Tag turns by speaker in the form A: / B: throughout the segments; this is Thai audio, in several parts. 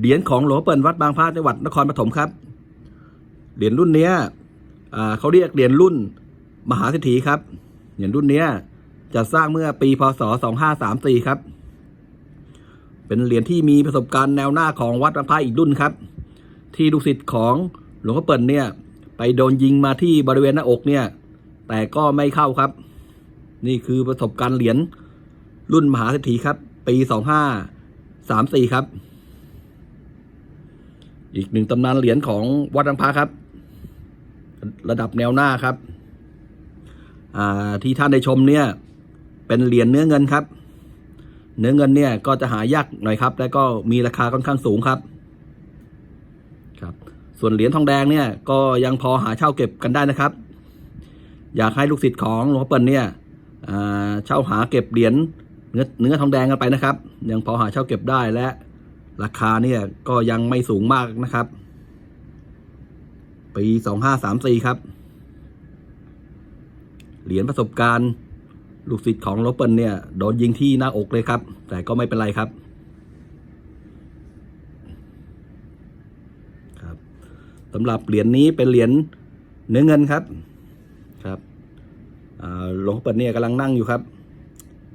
A: เหรียญของหลวงพ่อเปิ่นวัดบางพระจังหวัดนครปฐมครับ เหรียญรุ่นเนี้ยเขาเรียกเหรียญรุ่นมหาเศรษฐีครับ เหรียญรุ่นเนี้ยจะสร้างเมื่อปีพศ 2534 ครับ เป็นเหรียญที่มีประสบการณ์แนวหน้าของวัดบางพระอีกรุ่นครับ ที่ลูกศิษย์ของหลวงพ่อเปิ่นเนี่ย ไปโดนยิงมาที่บริเวณหน้าอกเนี่ย แต่ก็ไม่เข้าครับ นี่คือประสบการณ์เหรียญรุ่นมหาเศรษฐีครับ ปี 2534 ครับ อีกหนึ่งตำนานเหรียญของวัดบางพระครับ ระดับแนวหน้าครับ ที่ท่านได้ชมเนี่ย เป็นเหรียญเนื้อเงินครับ เนื้อเงินเนี่ยก็จะหายากหน่อยครับ และก็มีราคาค่อนข้างสูงครับ ครับ ส่วนเหรียญทองแดงเนี่ยก็ยังพอหาเช่าเก็บกันได้นะครับ อยากให้ลูกศิษย์ของหลวงพ่อเปิ่นเนี่ยเช่าหาเก็บเหรียญเนื้อเนื้อทองแดงกันไปนะครับ ยังพอหาเช่าเก็บได้และ ราคาเนี่ยก็ยังไม่สูงมากนะครับ ปีสองห้าสามสี่ครับ เหรียญประสบการณ์ ลูกศิษย์ของโรเปิลเนี่ย โดนยิงที่หน้าอกเลยครับ แต่ก็ไม่เป็นไรครับครับสำหรับเหรียญนี้เป็นเหรียญเนื้อเงินครับครับอ่าหลวงพ่อเปิลเนี่ยกำลังนั่งอยู่ครับ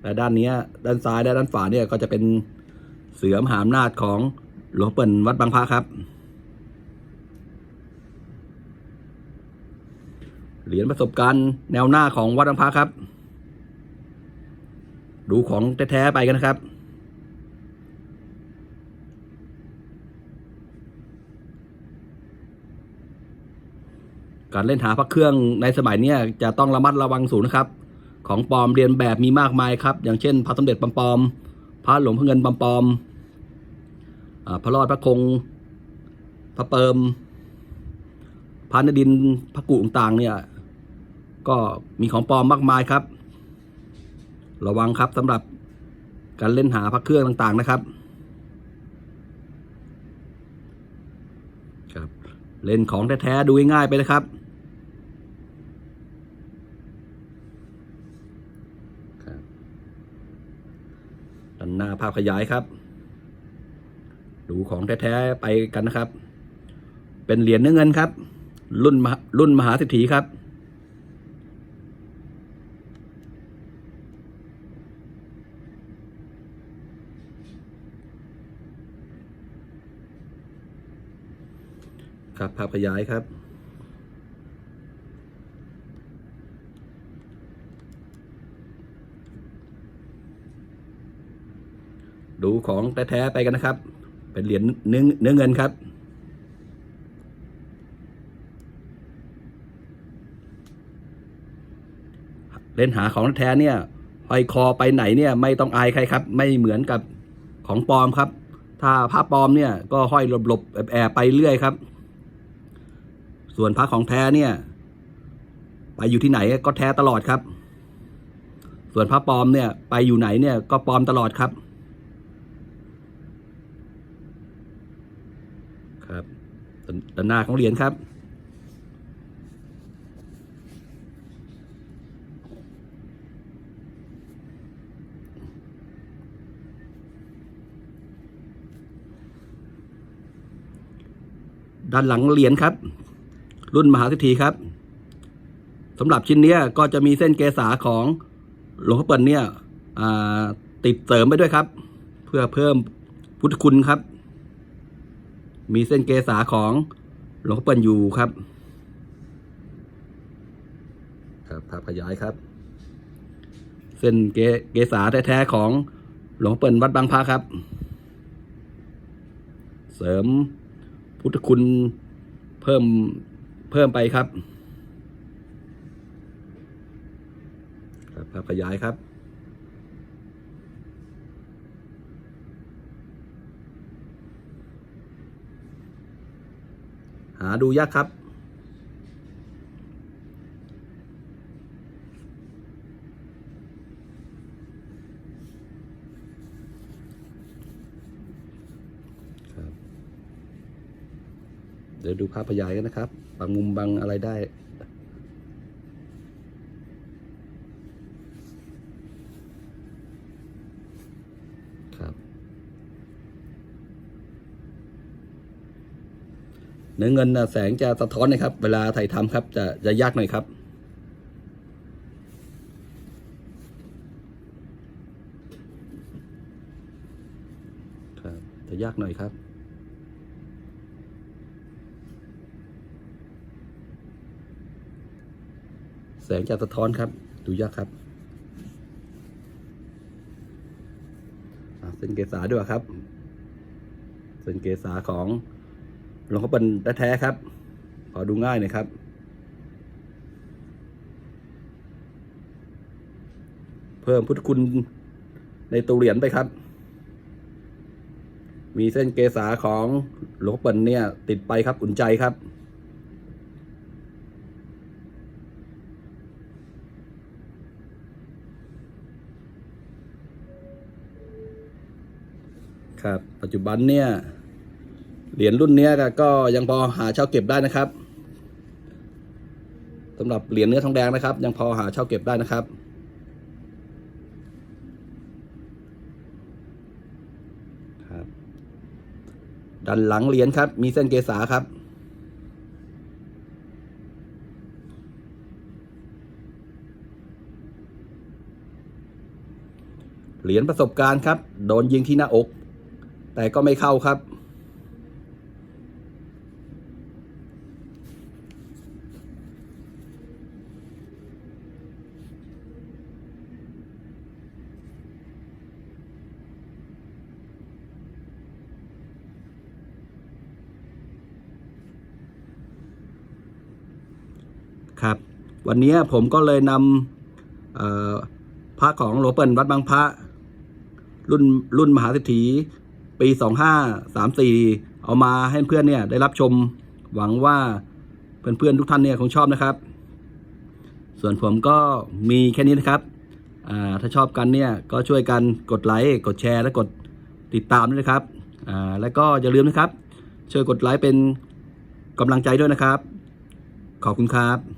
A: และด้านนี้ด้านซ้ายและด้านขวาเนี่ยก็จะเป็น เสือมหาอำนาจของหลวงเปิ่นวัดบางพระครับ เหรียญประสบการณ์แนวหน้าของวัดบางพระครับ ดูของแท้ๆไปกันนะครับการเล่นหาพระเครื่องในสมัยนี้จะต้องระมัดระวังสูงนะครับ ของปลอมเรียนแบบมีมากมายครับ อย่างเช่นพระสมเด็จปลอม พระหลวงพ่อเงินปอมๆอ่าพระรอดพระคง พระเปิม พระนดินพระกุต่างๆเนี่ย ก็มีของปลอมมากมายครับ ระวังครับสำหรับการเล่นหาพระเครื่องต่างๆนะครับครับ เล่นของแท้ๆดูง่ายๆไปนะครับด้าพขยายครับ ดูของแท้ๆไปกันนะครับ เป็นเหรียญเนื้อเงินครับ รุ่นรุ่นมหาเศรษฐีครับ ครับภาพขยายครับ ของแท้ๆไปกันนะครับ เป็นเหรียญเนื้อเนื้อเงินครับ เล่นหาของแท้เนี่ยห้อยคอไปไหนเนี่ยไม่ต้องอายใครครับ ไม่เหมือนกับของปลอมครับ ถ้าผ้าปลอมเนี่ยก็ห้อยหลบๆแอบๆไปเรื่อยครับ ส่วนพระของแท้เนี่ย ไปอยู่ที่ไหนก็แท้ตลอดครับ ส่วนพระปลอมเนี่ยไปอยู่ไหนเนี่ยก็ปลอมตลอดครับ ด้านหน้าของเหรียญครับ ด้านหลังเหรียญครับ รุ่นมหาเศรษฐีครับสำหรับชิ้นนี้ก็จะมีเส้นเกษาของหลวงพ่อเปิ่นเนี่ยติดเสริมไปด้วยครับ เพื่อเพิ่มพุทธคุณครับ มีเส้นเกษาของหลวงพ่อเปิ่นอยู่ครับ ครับภาพขยายครับ เส้นเกเกษาแท้ๆของหลวงพ่อเปิ่นวัดบางพระครับ เสริมพุทธคุณเพิ่มเพิ่มไปครับ ครับภาพขยายครับาดูยากครับ เดี๋ยวดูภาพขยายกันนะครับ บางมุมบางอะไรได้ ครับ เนื้อเงินแสงจะสะท้อนนะครับ เวลาถ่ายทำครับ จะจะยากหน่อยครับ ครับจะยากหน่อยครับแสงจะสะท้อนครับ ดูยากครับเส้นเกษาด้วยครับ เส้นเกษาของ หลวงพ่อเป็นแท้ๆครับพอดูง่ายหน่อยครับเพิ่มพุทธคุณในตัวเหรียญไปครับ มีเส้นเกษาของหลวงพ่อเปิ่นเนี่ย ติดไปครับอุ่นใจครับ ครับ ปัจจุบันเนี่ย เหรียญรุ่นนี้ก็ยังพอหาเช่าเก็บได้นะครับสำหรับเหรียญเนื้อทองแดงนะครับ ยังพอหาเช่าเก็บได้นะครับครับด้านหลังเหรียญครับ มีเส้นเกษาครับเหรียญประสบการณ์ครับ โดนยิงที่หน้าอก แต่ก็ไม่เข้าครับ วันนี้ผมก็เลยนำพระของหลวงเปิ่นวัดบางพระ รุ่นรุ่นมหาเศรษฐีปีสองห้าสามสี่เอามาให้เพื่อนเนี่ยได้รับชมหวังว่าเพื่อนๆทุกท่านเนี่ยคงชอบนะครับ ส่วนผมก็มีแค่นี้นะครับถ้าชอบกันเนี่ยก็ช่วยกันกดไลค์กดแชร์และกดติดตามด้วยนะครับแล้วก็อย่าลืมนะครับช่วยกดไลค์เป็นกำลังใจด้วยนะครับ ขอบคุณครับ